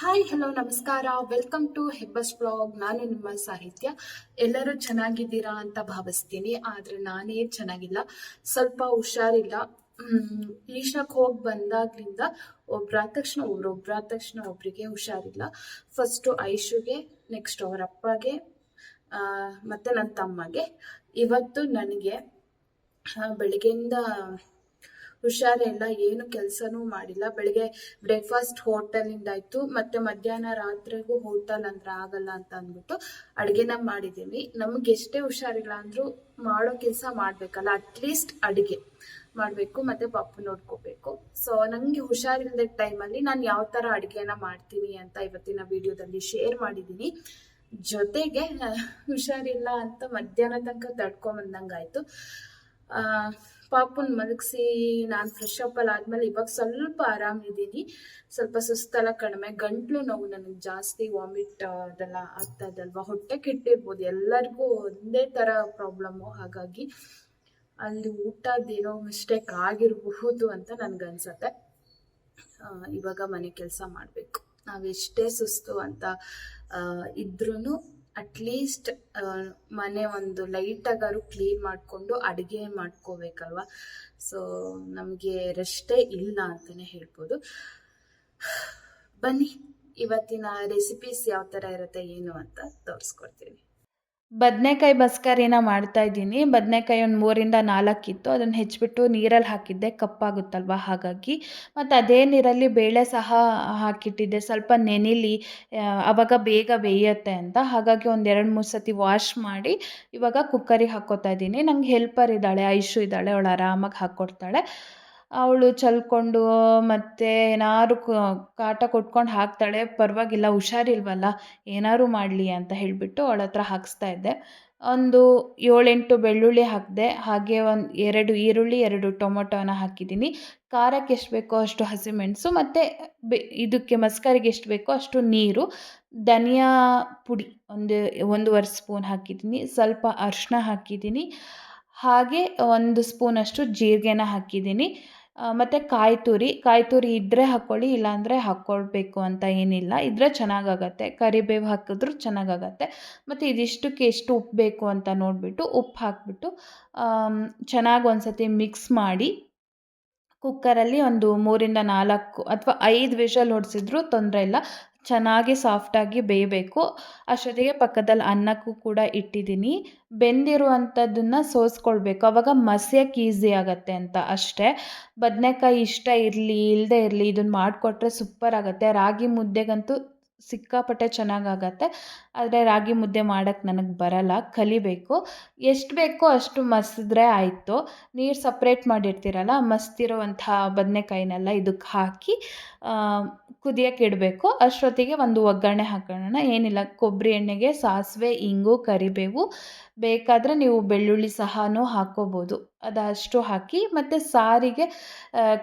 Hi hello ನಮಸ್ಕಾರ. Welcome to ಹೆಬ್ಬಸ್ blog ನಾನು ನಿಮ್ಮ ಸಾಹಿತ್ಯ. ಎಲ್ಲರೂ ಚೆನ್ನಾಗಿದ್ದೀರಾ ಅಂತ ಭಾವಿಸ್ತೀನಿ, ಆದರೆ ನಾನೇ ಚೆನ್ನಾಗಿಲ್ಲ. ಸ್ವಲ್ಪ ಹುಷಾರಿಲ್ಲ. ಈಶಾಕ್ ಹೋಗಿ ಬಂದಾಗ್ಲಿಂದ ಒಬ್ರಾದ ತಕ್ಷಣ ಒಬ್ರು ಒಬ್ರಾದ ತಕ್ಷಣ ಒಬ್ರಿಗೆ ಹುಷಾರಿಲ್ಲ. ಫಸ್ಟು ಐಶುಗೆ ನೆಕ್ಸ್ಟ್ ಅವರ ಅಪ್ಪಗೆ ಮತ್ತೆ ನನ್ನ ತಮ್ಮಗೆ. ಇವತ್ತು ನನಗೆ ಬೆಳಗ್ಗೆಯಿಂದ ಹುಷಾರಿಲ್ಲ ಏನು ಕೆಲಸನೂ ಮಾಡಿಲ್ಲ. ಬೆಳಿಗ್ಗೆ ಬ್ರೇಕ್ಫಾಸ್ಟ್ ಇಂದ ಆಯ್ತು. ಮತ್ತೆ ಮಧ್ಯಾಹ್ನ ರಾತ್ರಿಗೂ ಹೋಟೆಲ್ ಅಂದ್ರೆ ಆಗಲ್ಲ ಅಂತ ಅಂದ್ಬಿಟ್ಟು ಅಡುಗೆನ ಮಾಡಿದ್ದೀನಿ. ನಮ್ಗೆ ಎಷ್ಟೇ ಹುಷಾರಿಲ್ಲ ಅಂದ್ರೂ ಮಾಡೋ ಕೆಲಸ ಮಾಡ್ಬೇಕಲ್ಲ ಅಟ್ಲೀಸ್ಟ್ ಅಡುಗೆ ಮಾಡಬೇಕು ಮತ್ತೆ ಪಾಪು ನೋಡ್ಕೋಬೇಕು. ಸೊ ನನಗೆ ಹುಷಾರಿಲ್ಲದ ಟೈಮಲ್ಲಿ ನಾನು ಯಾವ ಥರ ಅಡುಗೆನ ಮಾಡ್ತೀನಿ ಅಂತ ಇವತ್ತಿನ ವಿಡಿಯೋದಲ್ಲಿ ಶೇರ್ ಮಾಡಿದ್ದೀನಿ. ಜೊತೆಗೆ ಹುಷಾರಿಲ್ಲ ಅಂತ ಮಧ್ಯಾಹ್ನ ತನಕ ತಡ್ಕೊಂಬಂದಂಗಾಯ್ತು ಆ, ಪಾಪುನ್ ಮಲಗಿಸಿ, ನಾನು ಫ್ರೆಶ್ ಅಪ್ ಅಲ್ಲಿ ಆದ್ಮೇಲೆ ಇವಾಗ ಸ್ವಲ್ಪ ಆರಾಮಿದ್ದೀನಿ ಸ್ವಲ್ಪ ಸುಸ್ತಲ್ಲ ಕಡಿಮೆ ಗಂಟ್ಲು ನೋವು ನನಗೆ ಜಾಸ್ತಿ ವಾಮಿಟ್ ಅದೆಲ್ಲ ಆಗ್ತಾ ಇದಲ್ವಾ ಹೊಟ್ಟೆ ಕೆಟ್ಟಿರ್ಬೋದು ಎಲ್ಲರಿಗೂ ಒಂದೇ ಥರ ಪ್ರಾಬ್ಲಮ್ಮು ಹಾಗಾಗಿ ಅಲ್ಲಿ ಊಟದೇನೋ ಮಿಸ್ಟೇಕ್ ಆಗಿರಬಹುದು ಅಂತ ನನ್ಗನ್ಸತ್ತೆ ಇವಾಗ ಮನೆ ಕೆಲಸ ಮಾಡಬೇಕು. ನಾವೆಷ್ಟೇ ಸುಸ್ತು ಅಂತ ಇದ್ರೂ ಅಟ್ಲೀಸ್ಟ್ ಮನೆ ಒಂದು ಲೈಟಾಗಾರು ಕ್ಲೀನ್ ಮಾಡಿಕೊಂಡು ಅಡುಗೆ ಮಾಡ್ಕೋಬೇಕಲ್ವಾ? ಸೊ ನಮಗೆ ರೆಸ್ಟೇ ಇಲ್ಲ ಅಂತಲೇ ಹೇಳ್ಬೋದು. ಬನ್ನಿ, ಇವತ್ತಿನ ರೆಸಿಪೀಸ್ ಯಾವ ಥರ ಇರುತ್ತೆ, ಏನು ಅಂತ ತೋರಿಸ್ಕೊಡ್ತೀನಿ ಬದನೆಕಾಯಿ ಬಸ್ಕರಿನ ಮಾಡ್ತಾ ಇದ್ದೀನಿ. ಬದನೆಕಾಯಿ ಒಂದು ಮೂರಿಂದ ನಾಲ್ಕು ಇತ್ತು. ಅದನ್ನು ಹೆಚ್ಚಿಬಿಟ್ಟು ನೀರಲ್ಲಿ ಹಾಕಿದ್ದೆ. ಕಪ್ಪಾಗುತ್ತಲ್ವ? ಹಾಗಾಗಿ. ಮತ್ತು ಅದೇ ನೀರಲ್ಲಿ ಬೇಳೆ ಸಹ ಹಾಕಿಟ್ಟಿದ್ದೆ. ಸ್ವಲ್ಪ ನೆನಿಲಿ ಆವಾಗ ಬೇಗ ಬೇಯುತ್ತೆ ಅಂತ. ಹಾಗಾಗಿ ಒಂದು ಎರಡು ಮೂರು ಸತಿ ವಾಶ್ ಮಾಡಿ ಇವಾಗ ಕುಕ್ಕರಿಗೆ ಹಾಕ್ಕೋತಾ ಇದ್ದೀನಿ. ನಂಗೆ ಹೆಲ್ಪರ್ ಇದ್ದಾಳೆ, ಐಶು ಇದ್ದಾಳೆ. ಅವಳು ಆರಾಮಾಗಿ ಹಾಕ್ಕೊಡ್ತಾಳೆ ಅವಳು ಚಲ್ಕೊಂಡು, ಮತ್ತು ಏನಾದ್ರು ಕಾಟ ಕೊಟ್ಕೊಂಡು ಹಾಕ್ತಾಳೆ, ಪರವಾಗಿಲ್ಲ, ಹುಷಾರಿಲ್ವಲ್ಲ, ಏನಾದ್ರು ಮಾಡಲಿ ಅಂತ ಹೇಳಿಬಿಟ್ಟು ಅವಳ ಹತ್ರ ಹಾಕಿಸ್ತಾ ಇದ್ದೆ. ಒಂದು ಏಳೆಂಟು ಬೆಳ್ಳುಳ್ಳಿ ಹಾಕಿದೆ, ಹಾಗೆ ಒಂದು ಎರಡು ಈರುಳ್ಳಿ, ಎರಡು ಟೊಮೊಟೊನ ಹಾಕಿದ್ದೀನಿ. ಖಾರಕ್ಕೆ ಎಷ್ಟು ಬೇಕೋ ಅಷ್ಟು ಹಸಿಮೆಣಸು, ಮತ್ತು ಬೆ, ಇದಕ್ಕೆ ಮಸ್ಕರಿಗೆ ಎಷ್ಟು ಬೇಕೋ ಅಷ್ಟು ನೀರು, ಧನಿಯಾ ಪುಡಿ, ಒಂದು, ಒಂದೂವರೆ ಸ್ಪೂನ್ ಹಾಕಿದ್ದೀನಿ, ಸ್ವಲ್ಪ ಅರಿಶಿನ ಹಾಕಿದ್ದೀನಿ. ಹಾಗೆ ಒಂದು ಸ್ಪೂನಷ್ಟು ಜೀರಿಗೆನ ಹಾಕಿದ್ದೀನಿ. ಮತ್ತು ಕಾಯಿ ತುರಿ ಕಾಯಿ ತುರಿ ಇದ್ದರೆ ಹಾಕ್ಕೊಳ್ಳಿ ಇಲ್ಲಾಂದರೆ ಹಾಕ್ಕೊಳ್ಬೇಕು ಅಂತ ಏನಿಲ್ಲ. ಇದ್ದರೆ ಚೆನ್ನಾಗಾಗತ್ತೆ. ಕರಿಬೇವು ಹಾಕಿದ್ರೂ ಚೆನ್ನಾಗಾಗತ್ತೆ. ಮತ್ತು ಇದಿಷ್ಟಕ್ಕೆ ಎಷ್ಟು ಉಪ್ಪು ಬೇಕು ಅಂತ ನೋಡಿಬಿಟ್ಟು ಉಪ್ಪು ಹಾಕಿಬಿಟ್ಟು ಚೆನ್ನಾಗಿ ಒಂದು ಸತಿ ಮಿಕ್ಸ್ ಮಾಡಿ ಕುಕ್ಕರಲ್ಲಿ ಒಂದು ಮೂರಿಂದ ನಾಲ್ಕು ಅಥವಾ ಐದು ವಿಷಲ್ ಹೊಡೆಸಿದ್ರೂ ತೊಂದರೆ ಇಲ್ಲ. ಚೆನ್ನಾಗಿ ಸಾಫ್ಟಾಗಿ ಬೇಯಬೇಕು. ಅಷ್ಟೊತ್ತಿಗೆ ಪಕ್ಕದಲ್ಲಿ ಅನ್ನಕ್ಕೂ ಕೂಡ ಇಟ್ಟಿದ್ದೀನಿ. ಬೆಂದಿರುವಂಥದ್ದನ್ನು ಸೋಸ್ಕೊಳ್ಬೇಕು. ಅವಾಗ ಮಸಿಯಕ್ಕೆ ಈಸಿ ಆಗುತ್ತೆ ಅಂತ ಅಷ್ಟೇ. ಬದನೆಕಾಯಿ ಇಷ್ಟ ಇರಲಿ ಇಲ್ಲದೆ ಇರಲಿ ಇದನ್ನು ಮಾಡಿಕೊಟ್ರೆ ಸೂಪರ್ ಆಗುತ್ತೆ. ರಾಗಿ ಮುದ್ದೆಗಂತೂ ಸಿಕ್ಕಾಪಟ್ಟೆ ಚೆನ್ನಾಗಾಗತ್ತೆ ಆದರೆ ರಾಗಿ ಮುದ್ದೆ ಮಾಡೋಕ್ಕೆ ನನಗೆ ಬರಲ್ಲ. ಕಲಿಬೇಕು. ಎಷ್ಟು ಬೇಕೋ ಅಷ್ಟು ಮಸಿದ್ರೆ ಆಯಿತು. ನೀರು ಸಪ್ರೇಟ್ ಮಾಡಿರ್ತೀರಲ್ಲ, ಮಸ್ತಿರುವಂಥ ಬದನೆಕಾಯಿನೆಲ್ಲ ಇದಕ್ಕೆ ಹಾಕಿ ಕುದಿಯೋಕೆ ಇಡಬೇಕು ಅಷ್ಟೊತ್ತಿಗೆ ಒಂದು ಒಗ್ಗರಣೆ ಹಾಕೋಣ. ಏನಿಲ್ಲ, ಕೊಬ್ಬರಿ ಎಣ್ಣೆಗೆ ಸಾಸಿವೆ, ಇಂಗು, ಕರಿಬೇವು. ಬೇಕಾದರೆ ನೀವು ಬೆಳ್ಳುಳ್ಳಿ ಸಹನೂ ಹಾಕ್ಕೋಬೋದು ಅದಷ್ಟು ಹಾಕಿ ಮತ್ತು ಸಾರಿಗೆ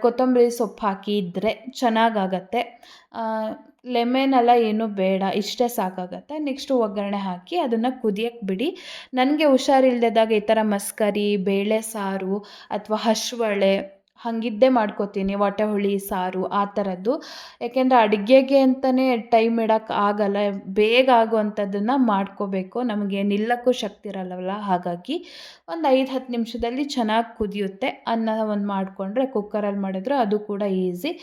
ಕೊತ್ತಂಬರಿ ಸೊಪ್ಪು ಹಾಕಿ ಇದ್ದರೆ ಚೆನ್ನಾಗಾಗತ್ತೆ. ಲೆಮನ್ ಎಲ್ಲ ಏನೂ ಬೇಡ, ಇಷ್ಟೇ ಸಾಕಾಗತ್ತೆ. ನೆಕ್ಸ್ಟು ಒಗ್ಗರಣೆ ಹಾಕಿ ಅದನ್ನು ಕುದಿಯಕ್ಕೆ ಬಿಡಿ. ನನಗೆ ಹುಷಾರಿಲ್ದಾಗ ಈ ಥರ ಮಸ್ಕರಿ, ಬೇಳೆ ಸಾರು ಅಥವಾ ಹಶ್ವಳೆ ಹಾಗಿದ್ದೇ ಮಾಡ್ಕೋತೀನಿ ಹೊಟ್ಟೆ ಹುಳಿ ಸಾರು ಆ ಥರದ್ದು. ಯಾಕೆಂದರೆ ಅಡುಗೆಗೆ ಅಂತಲೇ ಟೈಮ್ ಇಡೋಕ್ಕೆ ಆಗಲ್ಲ, ಬೇಗ ಆಗುವಂಥದ್ದನ್ನು ಮಾಡ್ಕೋಬೇಕು. ನಮಗೆ ನಿಲ್ಲಕ್ಕೂ ಶಕ್ತಿ ಇರಲ್ಲವಲ್ಲ, ಹಾಗಾಗಿ ಒಂದು ಐದು, ಹತ್ತು ನಿಮಿಷದಲ್ಲಿ ಚೆನ್ನಾಗಿ ಕುದಿಯುತ್ತೆ. ಅನ್ನ ಒಂದು ಮಾಡಿಕೊಂಡ್ರೆ ಕುಕ್ಕರಲ್ಲಿ ಮಾಡಿದ್ರೆ ಅದು ಕೂಡ ಈಸಿ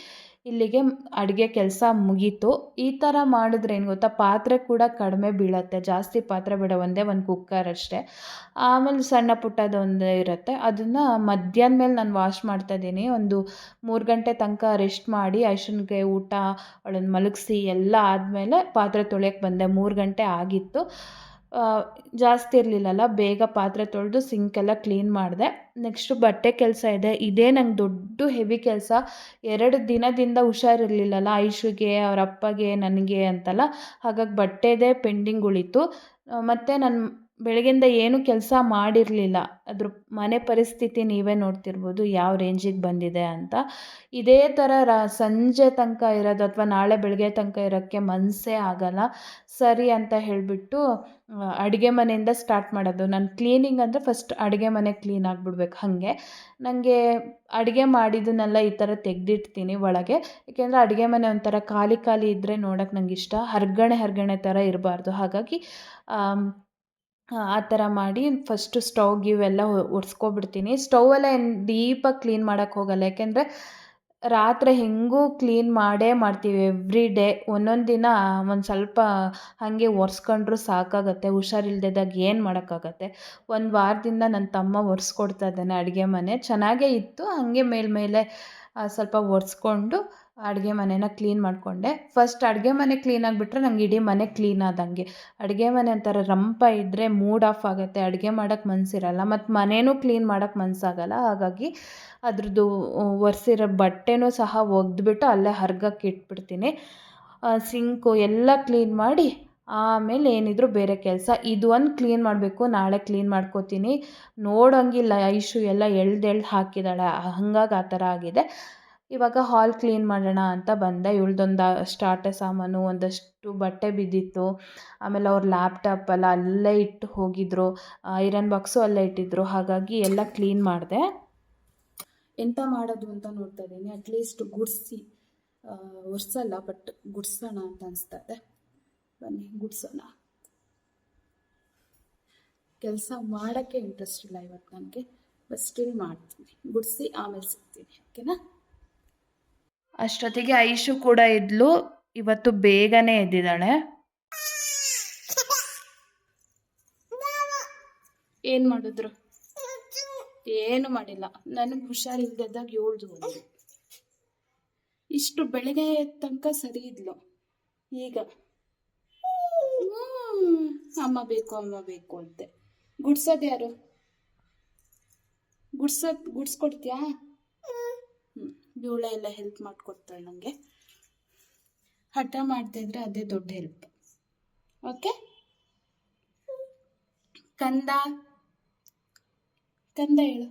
ಇಲ್ಲಿಗೆ ಅಡುಗೆ ಕೆಲಸ ಮುಗೀತು. ಈ ಥರ ಮಾಡಿದ್ರೆ ಏನು ಗೊತ್ತಾ? ಪಾತ್ರೆ ಕೂಡ ಕಡಿಮೆ ಬೀಳತ್ತೆ. ಜಾಸ್ತಿ ಪಾತ್ರೆ ಬೇಡ, ಒಂದೇ ಒಂದು ಕುಕ್ಕರ್ ಅಷ್ಟೇ. ಆಮೇಲೆ ಸಣ್ಣ ಪುಟ್ಟದೊಂದು ಇರುತ್ತೆ. ಅದನ್ನು ಮಧ್ಯಾಹ್ನ ಮೇಲೆ ನಾನು ವಾಶ್ ಮಾಡ್ತಾ ಇದ್ದೀನಿ ಒಂದು ಮೂರು ಗಂಟೆ ತನಕ ರೆಸ್ಟ್ ಮಾಡಿ ಐಶನ್ಗೆ ಊಟ, ಅವಳನ್ನು ಮಲಗಿಸಿ, ಎಲ್ಲ ಆದಮೇಲೆ ಪಾತ್ರೆ ತೊಳೆಯೋಕ್ಕೆ ಬಂದೆ. ಮೂರು ಗಂಟೆ ಆಗಿತ್ತು. ಜಾಸ್ತಿ ಇರಲಿಲ್ಲಲ್ಲ, ಬೇಗ ಪಾತ್ರೆ ತೊಳೆದು ಸಿಂಕೆಲ್ಲ ಕ್ಲೀನ್ ಮಾಡಿದೆ. ನೆಕ್ಸ್ಟು ಬಟ್ಟೆ ಕೆಲಸ ಇದೆ. ಇದೇ ನಂಗೆ ದೊಡ್ಡ ಹೆವಿ ಕೆಲಸ. ಎರಡು ದಿನದಿಂದ ಹುಷಾರಿರಲಿಲ್ಲಲ್ಲ, ಐಶುಗೆ, ಅವರ ಅಪ್ಪಗೆ, ನನಗೆ ಅಂತಲ್ಲ. ಹಾಗಾಗಿ ಬಟ್ಟೆದೇ ಪೆಂಡಿಂಗ್ ಉಳಿತು. ಮತ್ತು ನನ್ನ ಬೆಳಗ್ಗೆಯಿಂದ ಏನೂ ಕೆಲಸ ಮಾಡಿರಲಿಲ್ಲ. ಅದ್ರ ಮನೆ ಪರಿಸ್ಥಿತಿ ನೀವೇ ನೋಡ್ತಿರ್ಬೋದು, ಯಾವ ರೇಂಜಿಗೆ ಬಂದಿದೆ ಅಂತ. ಇದೇ ಥರ ರಾ, ಸಂಜೆ ತನಕ ಇರೋದು ಅಥವಾ ನಾಳೆ ಬೆಳಗ್ಗೆ ತನಕ ಇರೋಕ್ಕೆ ಮನಸ್ಸೇ ಆಗಲ್ಲ. ಸರಿ ಅಂತ ಹೇಳಿಬಿಟ್ಟು ಅಡುಗೆ ಮನೆಯಿಂದ ಸ್ಟಾರ್ಟ್ ಮಾಡೋದು. ನಾನು ಕ್ಲೀನಿಂಗ್ ಅಂದರೆ ಫಸ್ಟ್ ಅಡುಗೆ ಮನೆ ಕ್ಲೀನ್ ಆಗಿಬಿಡ್ಬೇಕು ಹಾಗೆ. ನನಗೆ ಅಡುಗೆ ಮಾಡಿದ್ದನ್ನೆಲ್ಲ ಈ ಥರ ತೆಗೆದಿಡ್ತೀನಿ ಒಳಗೆ. ಏಕೆಂದರೆ ಅಡುಗೆ ಮನೆ ಒಂಥರ ಖಾಲಿ ಖಾಲಿ ಇದ್ದರೆ ನೋಡೋಕೆ ನನಗೆ ಇಷ್ಟ ಹರ್ಗಣೆ ಹರಗಣೆ ಥರ ಇರಬಾರ್ದು. ಹಾಗಾಗಿ ಆ ಥರ ಮಾಡಿ ಫಸ್ಟು ಸ್ಟವ್ ಗಿವ್ ಎಲ್ಲ ಒರೆಸ್ಕೊಬಿಡ್ತೀನಿ ಸ್ಟವ್ ಎಲ್ಲ ಏನು ದೀಪಾಗಿ ಕ್ಲೀನ್ ಮಾಡೋಕ್ಕೆ ಹೋಗಲ್ಲ. ಯಾಕೆಂದರೆ ರಾತ್ರಿ ಹೇಗೂ ಕ್ಲೀನ್ ಮಾಡೇ ಮಾಡ್ತೀವಿ ಎವ್ರಿ ಡೇ ಒಂದೊಂದು ದಿನ ಒಂದು ಸ್ವಲ್ಪ ಹಾಗೆ ಒರೆಸ್ಕೊಂಡ್ರು ಸಾಕಾಗುತ್ತೆ. ಹುಷಾರಿಲ್ದಿದ್ದಾಗ ಏನು ಮಾಡೋಕ್ಕಾಗತ್ತೆ? ಒಂದು ವಾರದಿಂದ ನನ್ನ ತಮ್ಮ ಒರೆಸ್ಕೊಡ್ತಾ ಇದ್ದಾನೆ ಅಡುಗೆ ಮನೆ. ಚೆನ್ನಾಗೇ ಇತ್ತು. ಹಾಗೆ ಮೇಲ್ಮೇಲೆ ಸ್ವಲ್ಪ ಒರೆಸ್ಕೊಂಡು ಅಡುಗೆ ಮನೆನ ಕ್ಲೀನ್ ಮಾಡಿಕೊಂಡೆ. ಫಸ್ಟ್ ಅಡುಗೆ ಮನೆ ಕ್ಲೀನ್ ಆಗಿಬಿಟ್ರೆ ನಂಗೆ ಇಡೀ ಮನೆ ಕ್ಲೀನ್ ಆದಂಗೆ. ಅಡುಗೆ ಮನೆ ಒಂಥರ ರಂಪ ಇದ್ದರೆ ಮೂಡ್ ಆಫ್ ಆಗುತ್ತೆ. ಅಡುಗೆ ಮಾಡೋಕ್ಕೆ ಮನಸ್ಸಿರಲ್ಲ ಮತ್ತು ಮನೆಯೂ ಕ್ಲೀನ್ ಮಾಡೋಕ್ಕೆ ಮನಸ್ಸಾಗಲ್ಲ ಹಾಗಾಗಿ ಅದ್ರದ್ದು ಒರೆಸಿರೋ ಬಟ್ಟೆನೂ ಸಹ ಒಗೆದ್ಬಿಟ್ಟು ಅಲ್ಲೇ ಹರ್ಗಕ್ಕೆ ಇಟ್ಬಿಡ್ತೀನಿ. ಸಿಂಕು ಎಲ್ಲ ಕ್ಲೀನ್ ಮಾಡಿ ಆಮೇಲೆ ಏನಿದ್ರು ಬೇರೆ ಕೆಲಸ. ಇದು ಒಂದು ಕ್ಲೀನ್ ಮಾಡಬೇಕು, ನಾಳೆ ಕ್ಲೀನ್ ಮಾಡ್ಕೋತೀನಿ. ನೋಡೋಂಗಿಲ್ಲ ಐಶು ಎಲ್ಲ ಎಳ್ದು ಎಳ್ದು ಹಾಕಿದ್ದಾಳೆ ಹಂಗಾಗಿ ಆ ಥರ ಆಗಿದೆ. ಇವಾಗ ಹಾಲ್ ಕ್ಲೀನ್ ಮಾಡೋಣ ಅಂತ ಬಂದೆ. ಇವಳ್ದೊಂದು ಸ್ಟಾರ್ಟ್ ಸಾಮಾನು, ಒಂದಷ್ಟು ಬಟ್ಟೆ ಬಿದ್ದಿತ್ತು. ಆಮೇಲೆ ಅವ್ರ ಲ್ಯಾಪ್ಟಾಪ್ ಎಲ್ಲ ಅಲ್ಲೇ ಇಟ್ಟು ಹೋಗಿದ್ರು. ಐರನ್ ಬಾಕ್ಸು ಅಲ್ಲೇ ಇಟ್ಟಿದ್ರು. ಹಾಗಾಗಿ ಎಲ್ಲ ಕ್ಲೀನ್ ಮಾಡಿದೆ. ಎಂತ ಮಾಡೋದು ಅಂತ ನೋಡ್ತಾ ಇದ್ದೀನಿ. ಅಟ್ಲೀಸ್ಟ್ ಗುಡಿಸಿ ಒರೆಸಲ್ಲ ಬಟ್ ಗುಡ್ಸೋಣ ಅಂತ ಅನಿಸ್ತಾ ಇದೆ. ಬನ್ನಿ ಗುಡ್ಸೋಣ. ಕೆಲಸ ಮಾಡೋಕ್ಕೆ ಇಂಟ್ರೆಸ್ಟ್ ಇಲ್ಲ ಇವತ್ತು ನನಗೆ ಬಟ್ ಸ್ಟಿಲ್ ಮಾಡ್ತೀನಿ. ಗುಡಿಸಿ ಆಮೇಲೆ ಸಿಗ್ತೀನಿ ಓಕೆನಾ? ಅಷ್ಟೊತ್ತಿಗೆ ಐಶು ಕೂಡ ಇದ್ಲು ಇವತ್ತು ಬೇಗನೆ ಎದ್ದಿದ್ದಾಳೆ. ಏನು ಮಾಡಿದ್ರು? ಏನು ಮಾಡಿಲ್ಲ. ನನಗೆ ಹುಷಾರಿಲ್ದಾಗ ಏಳ್ದು ಇಷ್ಟು ಬೆಳಗ್ಗೆ ತನಕ ಸರಿ ಇದ್ಲು. ಈಗ ಅಮ್ಮ ಬೇಕು ಅಮ್ಮ ಬೇಕು ಅಂತೆ. ಗುಡ್ಸೋದು ಯಾರು? ಗುಡ್ಸೋದ್, ಗುಡ್ಸ್ಕೊಡ್ತೀಯಾ? ಹ್ಞೂ ಎಲ್ಲ ಹೆಲ್ಪ್ ಮಾಡ್ಕೊಡ್ತಾಳೆ ನನಗೆ ಹಠ ಮಾಡ್ತಾ ಇದ್ರೆ ಅದೇ ದೊಡ್ಡ ಹೆಲ್ಪ್ ಓಕೆ ಕಂದ? ಕಂದ ಹೇಳು.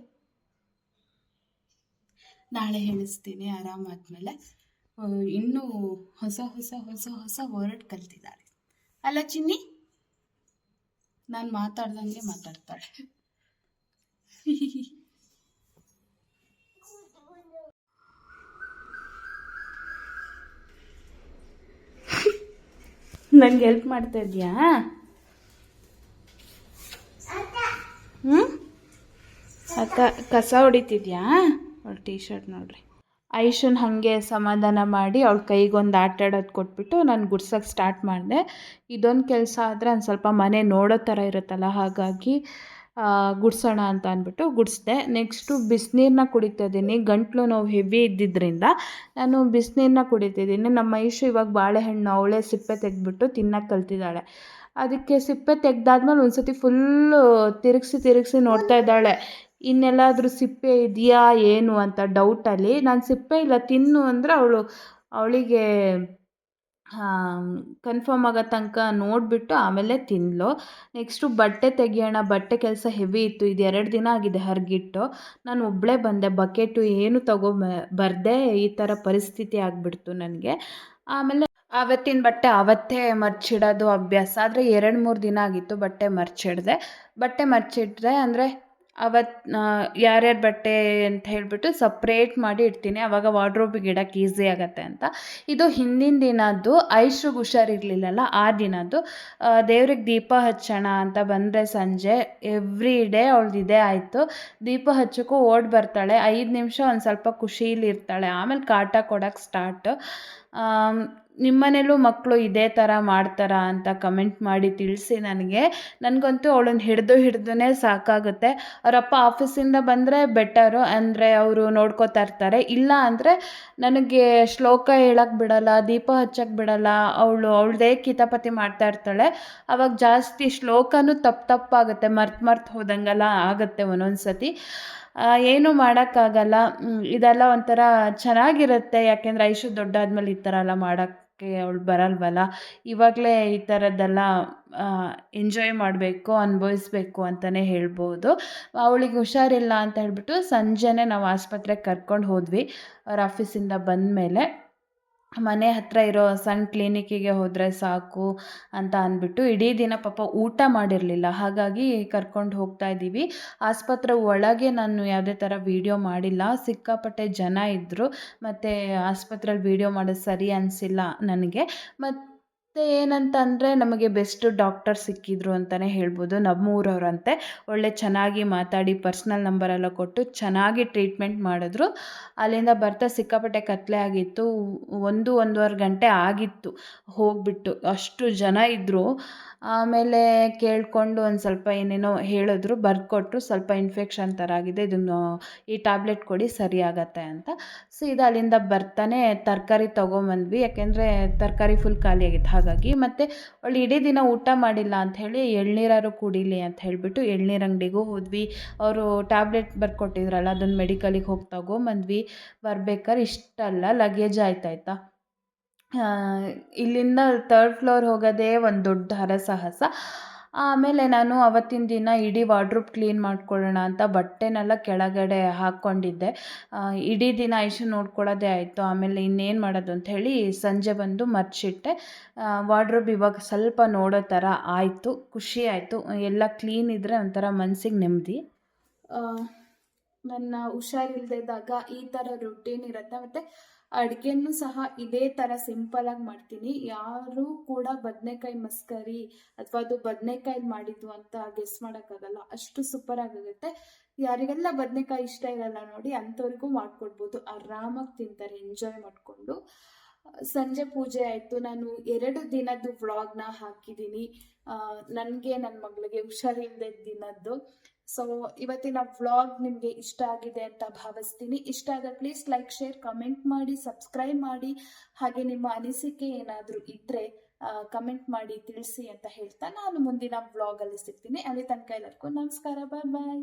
ನಾಳೆ ಹೇಳಿಸ್ತೀನಿ ಆರಾಮಾದ್ಮೇಲೆ ಇನ್ನೂ ಹೊಸ ಹೊಸ ಹೊಸ ಹೊಸ ವರ್ಡ್ ಕಲ್ತಿದ್ದಾಳೆ. ಅಲ್ಲ, ಚಿನ್ನಿ? ನಾನು ಮಾತಾಡ್ದಂಗೆ ಮಾತಾಡ್ತಾಳೆ. ನನಗೆ ಹೆಲ್ಪ್ ಮಾಡ್ತಾ ಇದೆಯಾ? ಹ್ಞೂ ಅಕ್ಕ, ಕಸ ಹೊಡಿತಿದ್ಯಾ? ಅವ್ರ ಟೀ ಶರ್ಟ್ ನೋಡ್ರಿ. ಐಶನ್ ಹಾಗೆ ಸಮಾಧಾನ ಮಾಡಿ ಅವಳ ಕೈಗೊಂದು ಆಟ ಆಡೋದು ಕೊಟ್ಬಿಟ್ಟು ನಾನು ಗುಡ್ಸೋಕ್ಕೆ ಸ್ಟಾರ್ಟ್ ಮಾಡಿದೆ. ಇದೊಂದು ಕೆಲಸ ಆದರೆ ಒಂದು ಸ್ವಲ್ಪ ಮನೆ ನೋಡೋ ಥರ ಇರುತ್ತಲ್ಲ, ಹಾಗಾಗಿ ಗುಡ್ಸೋಣ ಅಂತ ಅಂದ್ಬಿಟ್ಟು ಗುಡಿಸ್ದೆ. ನೆಕ್ಸ್ಟು ಬಿಸಿನೀರನ್ನ ಕುಡಿತಾ ಇದ್ದೀನಿ. ಗಂಟ್ಲು ನೋವು ಹೆವಿ ಇದ್ದಿದ್ದರಿಂದ ನಾನು ಬಿಸಿನೀರನ್ನ ಕುಡಿತಿದ್ದೀನಿ ನಮ್ಮ ಐಶು ಇವಾಗ ಬಾಳೆಹಣ್ಣು ಅವಳೇ ಸಿಪ್ಪೆ ತೆಗೆದ್ಬಿಟ್ಟು ತಿನ್ನಕ್ಕೆ ಕಲ್ತಿದ್ದಾಳೆ. ಅದಕ್ಕೆ ಸಿಪ್ಪೆ ತೆಗ್ದಾದ್ಮೇಲೆ ಒಂದು ಸತಿ ಫುಲ್ಲು ತಿರುಗಿಸಿ ತಿರುಗಿಸಿ ನೋಡ್ತಾ ಇದ್ದಾಳೆ. ಇನ್ನೆಲ್ಲಾದರೂ ಸಿಪ್ಪೆ ಇದೆಯಾ, ಏನು ಅಂತ ಡೌಟಲ್ಲಿ ನಾನು ಸಿಪ್ಪೆ ಇಲ್ಲ, ತಿನ್ನು ಅಂದರೆ ಅವಳು, ಅವಳಿಗೆ ಕನ್ಫರ್ಮ್ ಆಗೋ ತನಕ ನೋಡಿಬಿಟ್ಟು ಆಮೇಲೆ ತಿಂದಳು ನೆಕ್ಸ್ಟು ಬಟ್ಟೆ ತೆಗಿಯೋಣ, ಬಟ್ಟೆ ಕೆಲಸ ಹೆವಿ ಇತ್ತು, ಇದು ಎರಡು ದಿನ ಆಗಿದೆ ಹರಗಿಟ್ಟು. ನಾನು ಒಬ್ಬಳೇ ಬಂದೆ ಬಕೆಟು ಏನು ತಗೋ ಬರದೆ, ಈ ಥರ ಪರಿಸ್ಥಿತಿ ಆಗಿಬಿಡ್ತು ನನಗೆ. ಆಮೇಲೆ ಆವತ್ತಿನ ಬಟ್ಟೆ ಆವತ್ತೇ ಮರ್ಚಿಡೋದು ಅಭ್ಯಾಸ, ಆದರೆ ಎರಡು ಮೂರು ದಿನ ಆಗಿತ್ತು ಬಟ್ಟೆ ಮರ್ಚಿಡ್ದೆ. ಬಟ್ಟೆ ಮರ್ಚಿಟ್ರೆ ಅಂದರೆ ಅವತ್ತು ಯಾರ್ಯಾರ ಬಟ್ಟೆ ಅಂತ ಹೇಳಿಬಿಟ್ಟು ಸಪ್ರೇಟ್ ಮಾಡಿ ಇಡ್ತೀನಿ. ಆವಾಗ ವಾರ್ಡ್ರೋಬಿಗೆ ಇಡಕ್ಕೆ ಈಸಿ ಆಗುತ್ತೆ ಅಂತ. ಇದು ಹಿಂದಿನ ದಿನದ್ದು ಐಶ್ರಿಗೆ ಹುಷಾರಿರಲಿಲ್ಲಲ್ಲ ಆ ದಿನದ್ದು. ದೇವ್ರಿಗೆ ದೀಪ ಹಚ್ಚೋಣ ಅಂತ ಬಂದರೆ ಸಂಜೆ ಎವ್ರಿ ಡೇ ಅವಳ್ದು ಇದೇ ಆಯಿತು. ದೀಪ ಹಚ್ಚೋಕ್ಕೂ ಓಡ್ ಬರ್ತಾಳೆ. ಐದು ನಿಮಿಷ ಒಂದು ಸ್ವಲ್ಪ ಖುಷೀಲಿ ಇರ್ತಾಳೆ. ಆಮೇಲೆ ಕಾಟ ಕೊಡೋಕ್ಕೆ ಸ್ಟಾರ್ಟ್ ನಿಮ್ಮನೇಲೂ ಮಕ್ಕಳು ಇದೇ ಥರ ಮಾಡ್ತಾರಾ ಅಂತ ಕಮೆಂಟ್ ಮಾಡಿ ತಿಳಿಸಿ ನನಗೆ. ನನಗಂತೂ ಅವಳನ್ನ ಹಿಡಿದು ಹಿಡ್ದೇ ಸಾಕಾಗುತ್ತೆ. ಅವರಪ್ಪ ಆಫೀಸಿಂದ ಬಂದರೆ ಬೆಟರು ಅಂದರೆ ಅವರು ನೋಡ್ಕೋತಾ ಇರ್ತಾರೆ. ಇಲ್ಲ ಅಂದರೆ ನನಗೆ ಶ್ಲೋಕ ಹೇಳಕ್ಕೆ ಬಿಡಲ್ಲ, ದೀಪ ಹಚ್ಚಕ್ಕೆ ಬಿಡಲ್ಲ, ಅವಳು ಅವಳದೇ ಕಿತಾಪತಿ ಮಾಡ್ತಾ ಇರ್ತಾಳೆ. ಅವಾಗ ಜಾಸ್ತಿ ಶ್ಲೋಕನೂ ತಪ್ಪು ತಪ್ಪಾಗುತ್ತೆ, ಮರ್ತು ಮರ್ತು ಹೋದಂಗೆಲ್ಲ ಆಗುತ್ತೆ ಒಂದೊಂದು ಸತಿ ಏನೂ ಮಾಡೋಕ್ಕಾಗಲ್ಲ. ಇದೆಲ್ಲ ಒಂಥರ ಚೆನ್ನಾಗಿರುತ್ತೆ. ಯಾಕೆಂದರೆ ಐಶು ದೊಡ್ಡಾದ್ಮೇಲೆ ಈ ಥರ ಎಲ್ಲ ಮಾಡೋಕ್ಕೆ ಮಾಡೋಕ್ಕೆ ಅವಳು ಬರಲ್ವಲ್ಲ? ಇವಾಗಲೇ ಈ ಥರದ್ದೆಲ್ಲ ಎಂಜಾಯ್ ಮಾಡಬೇಕು, ಅನುಭವಿಸ್ಬೇಕು ಅಂತಲೇ ಹೇಳ್ಬೋದು. ಅವಳಿಗೆ ಹುಷಾರಿಲ್ಲ ಅಂತ ಹೇಳಿಬಿಟ್ಟು ಸಂಜೆನೇ ನಾವು ಆಸ್ಪತ್ರೆಗೆ ಕರ್ಕೊಂಡು ಹೋದ್ವಿ. ಅವ್ರ ಆಫೀಸಿಂದ ಬಂದಮೇಲೆ. ಮನೆ ಹತ್ತಿರ ಇರೋ ಸಣ್ಣ ಕ್ಲಿನಿಕ್ಕಿಗೆ ಹೋದರೆ ಸಾಕು ಅಂತ ಅಂದ್ಬಿಟ್ಟು ಇಡೀ ದಿನ ಪಾಪ ಊಟ ಮಾಡಿರಲಿಲ್ಲ. ಹಾಗಾಗಿ ಕರ್ಕೊಂಡು ಹೋಗ್ತಾ ಇದ್ದೀವಿ. ಆಸ್ಪತ್ರೆ ಒಳಗೆ ನಾನು ಯಾವುದೇ ಥರ ವೀಡಿಯೋ ಮಾಡಿಲ್ಲ. ಸಿಕ್ಕಾಪಟ್ಟೆ ಜನ ಇದ್ದರು ಮತ್ತು ಆಸ್ಪತ್ರೆಯಲ್ಲಿ ವೀಡಿಯೋ ಮಾಡೋದು ಸರಿ ಅನಿಸಿಲ್ಲ ನನಗೆ. ಮತ್ತು ಏನಂತ ಅಂದರೆ ನಮಗೆ ಬೆಸ್ಟ್ ಡಾಕ್ಟರ್ ಸಿಕ್ಕಿದ್ರು ಅಂತಲೇ ಹೇಳ್ಬೋದು. ನಮ್ಮೂರವರಂತೆ ಒಳ್ಳೆ ಚೆನ್ನಾಗಿ ಮಾತಾಡಿ ಪರ್ಸ್ನಲ್ ನಂಬರೆಲ್ಲ ಕೊಟ್ಟು ಚೆನ್ನಾಗಿ ಟ್ರೀಟ್ಮೆಂಟ್ ಮಾಡಿದ್ರು. ಅಲ್ಲಿಂದ ಬರ್ತಾ ಸಿಕ್ಕಾಪಟ್ಟೆ ಕತ್ತಲೆ ಆಗಿತ್ತು. ಒಂದು, ಒಂದೂವರೆ ಗಂಟೆ ಆಗಿತ್ತು. ಹೋಗಿಬಿಟ್ಟು ಅಷ್ಟು ಜನ ಇದ್ದರು ಆಮೇಲೆ ಕೇಳಿಕೊಂಡು ಒಂದು ಸ್ವಲ್ಪ ಏನೇನೋ ಹೇಳಿದ್ರು ಬರ್ಕೊಟ್ರು ಸ್ವಲ್ಪ ಇನ್ಫೆಕ್ಷನ್ ಥರ ಆಗಿದೆ, ಇದನ್ನು ಈ ಟ್ಯಾಬ್ಲೆಟ್ ಕೊಡಿ ಸರಿ ಆಗತ್ತೆ ಅಂತ ಇದು ಅಲ್ಲಿಂದ ಬರ್ತಾನೆ, ತರಕಾರಿ ತೊಗೊಂಬಂದ್ವಿ. ಯಾಕೆಂದರೆ ತರಕಾರಿ ಫುಲ್ ಖಾಲಿಯಾಗಿತ್ತು ಹಾಗಾಗಿ ಮತ್ತು ಅವಳು ಇಡೀ ದಿನ ಊಟ ಮಾಡಿಲ್ಲ ಅಂಥೇಳಿ ಎಳ್ನೀರಾರು ಕುಡೀಲಿ ಅಂತ ಹೇಳಿಬಿಟ್ಟು ಎಳ್ನೀರು ಅಂಗಡಿಗೂ ಹೋದ್ವಿ. ಅವರು ಟ್ಯಾಬ್ಲೆಟ್ ಬರ್ಕೊಟ್ಟಿದ್ರಲ್ಲ, ಅದನ್ನು ಮೆಡಿಕಲಿಗೆ ಹೋಗಿ ತೊಗೊಂಬಂದ್ವಿ. ಬರ್ಬೇಕಾದ್ರೆ ಇಷ್ಟಲ್ಲ ಲಗೇಜ್ ಆಯ್ತಾಯ್ತಾ? ಇಲ್ಲಿಂದ ಥರ್ಡ್ ಫ್ಲೋರ್ ಹೋಗೋದೇ ಒಂದು ದೊಡ್ಡ ಹರಸಾಹಸ. ಆಮೇಲೆ ನಾನು ಅವತ್ತಿನ ದಿನ ಇಡೀ ವಾರ್ಡ್ರೋಬ್ ಕ್ಲೀನ್ ಮಾಡ್ಕೊಳ್ಳೋಣ ಅಂತ ಬಟ್ಟೆನೆಲ್ಲ ಕೆಳಗಡೆ ಹಾಕ್ಕೊಂಡಿದ್ದೆ. ಇಡೀ ದಿನ ಐಶು ನೋಡ್ಕೊಳ್ಳೋದೇ ಆಯಿತು. ಆಮೇಲೆ ಇನ್ನೇನು ಮಾಡೋದು ಅಂತ ಹೇಳಿ ಸಂಜೆ ಬಂದು ಮರ್ಚಿಟ್ಟೆ. ವಾರ್ಡ್ರೋಬ್ ಇವಾಗ ಸ್ವಲ್ಪ ನೋಡೋ ಥರ ಆಯಿತು. ಖುಷಿ ಆಯಿತು. ಎಲ್ಲ ಕ್ಲೀನ್ ಇದ್ದರೆ ಒಂಥರ ಮನಸ್ಸಿಗೆ ನೆಮ್ಮದಿ. ನನ್ನ ಹುಷಾರಿಲ್ದಿದ್ದಾಗ ಈ ಥರ ರುಟೀನ್ ಇರುತ್ತೆ. ಮತ್ತು ಅಡುಗೆನೂ ಸಹ ಇದೇ ಥರ ಸಿಂಪಲಾಗಿ ಮಾಡ್ತೀನಿ. ಯಾರೂ ಕೂಡ ಬದನೆಕಾಯಿ ಮಸ್ಕರಿ ಅಥವಾ ಅದು ಬದನೆಕಾಯಿ ಮಾಡಿದ್ದು ಅಂತ ಗೆಸ್ ಮಾಡೋಕ್ಕಾಗಲ್ಲ. ಅಷ್ಟು ಸೂಪರ್ ಆಗುತ್ತೆ ಯಾರಿಗೆಲ್ಲ ಬದನೆಕಾಯಿ ಇಷ್ಟ ಇರಲ್ಲ ನೋಡಿ ಅಂಥವ್ರಿಗೂ ಮಾಡಿಕೊಡ್ಬೋದು. ಆರಾಮಾಗಿ ತಿಂತಾರೆ ಎಂಜಾಯ್ ಮಾಡಿಕೊಂಡು. ಸಂಜೆ ಪೂಜೆ ಆಯಿತು. ನಾನು ಎರಡು ದಿನದ್ದು ವ್ಲಾಗ್ನ ಹಾಕಿದ್ದೀನಿ. ನನಗೆ ನನ್ನ ಮಗಳಿಗೆ ಹುಷಾರಿಲ್ಲದ ದಿನದ್ದು ಸೊ ಇವತ್ತಿನ ವ್ಲಾಗ್ ನಿಮಗೆ ಇಷ್ಟ ಆಗಿದೆ ಅಂತ ಭಾವಿಸ್ತೀನಿ. ಇಷ್ಟ ಆದರೆ ಪ್ಲೀಸ್ ಲೈಕ್ ಶೇರ್ ಕಮೆಂಟ್ ಮಾಡಿ ಸಬ್ಸ್ಕ್ರೈಬ್ ಮಾಡಿ. ಹಾಗೆ ನಿಮ್ಮ ಅನಿಸಿಕೆ ಏನಾದರೂ ಇದ್ದರೆ ಕಮೆಂಟ್ ಮಾಡಿ, ತಿಳಿಸಿ ಅಂತ ಹೇಳ್ತಾ ನಾನು ಮುಂದಿನ ವ್ಲಾಗಲ್ಲಿ ಸಿಗ್ತೀನಿ. ಅಲ್ಲಿ ತನಕ ಎಲ್ಲರಿಗೂ ನಮಸ್ಕಾರ. ಬಾಯ್ ಬಾಯ್